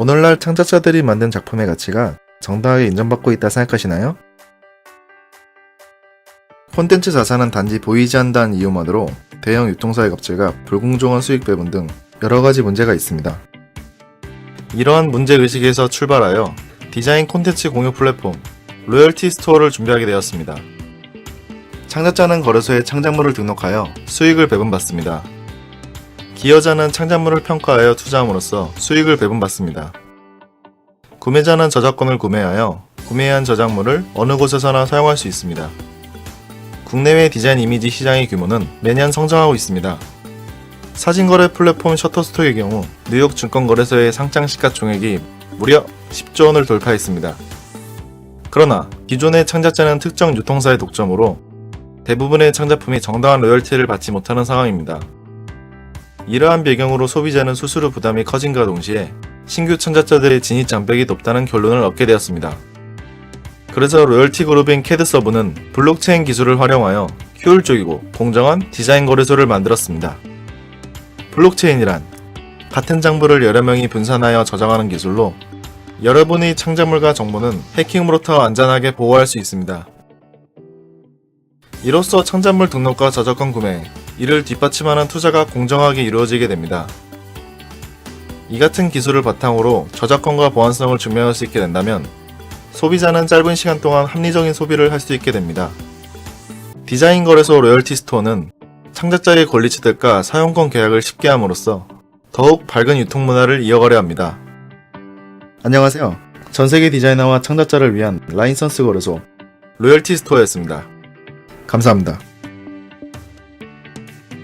오늘날 창작자들이 만든 작품의 가치가 정당하게 인정받고 있다 생각하시나요? 콘텐츠 자산은 단지 보이지 않는다는 이유만으로 대형 유통사의 갑질과 불공정한 수익 배분 등 여러 가지 문제가 있습니다. 이러한 문제의식에서 출발하여 디자인 콘텐츠 공유 플랫폼 로열티 스토어를 준비하게 되었습니다. 창작자는 거래소에 창작물을 등록하여 수익을 배분받습니다. 기여자는 창작물을 평가하여 투자함으로써 수익을 배분받습니다. 구매자는 저작권을 구매하여 구매한 저작물을 어느 곳에서나 사용할 수 있습니다. 국내외 디자인 이미지 시장의 규모는 매년 성장하고 있습니다. 사진거래 플랫폼 셔터스톡의 경우 뉴욕 증권거래소의 상장 시가 총액이 무려 10조 원을 돌파했습니다. 그러나 기존의 창작자는 특정 유통사의 독점으로 대부분의 창작품이 정당한 로열티를 받지 못하는 상황입니다. 이러한 배경으로 소비자는 수수료 부담이 커진과 동시에 신규 창작자들의 진입 장벽이 높다는 결론을 얻게 되었습니다. 그래서 로열티 그룹인 캐드 서브는 블록체인 기술을 활용하여 효율적이고 공정한 디자인 거래소를 만들었습니다. 블록체인이란 같은 장부를 여러 명이 분산하여 저장하는 기술로 여러분의 창작물과 정보는 해킹으로부터 안전하게 보호할 수 있습니다. 이로써 창작물 등록과 저작권 구매, 이를 뒷받침하는 투자가 공정하게 이루어지게 됩니다. 이 같은 기술을 바탕으로 저작권과 보안성을 증명할 수 있게 된다면 소비자는 짧은 시간 동안 합리적인 소비를 할 수 있게 됩니다. 디자인 거래소 로열티 스토어는 창작자의 권리치들과 사용권 계약을 쉽게 함으로써 더욱 밝은 유통 문화를 이어가려 합니다. 안녕하세요. 전 세계 디자이너와 창작자를 위한 라인선스 거래소 로열티 스토어였습니다. 감사합니다.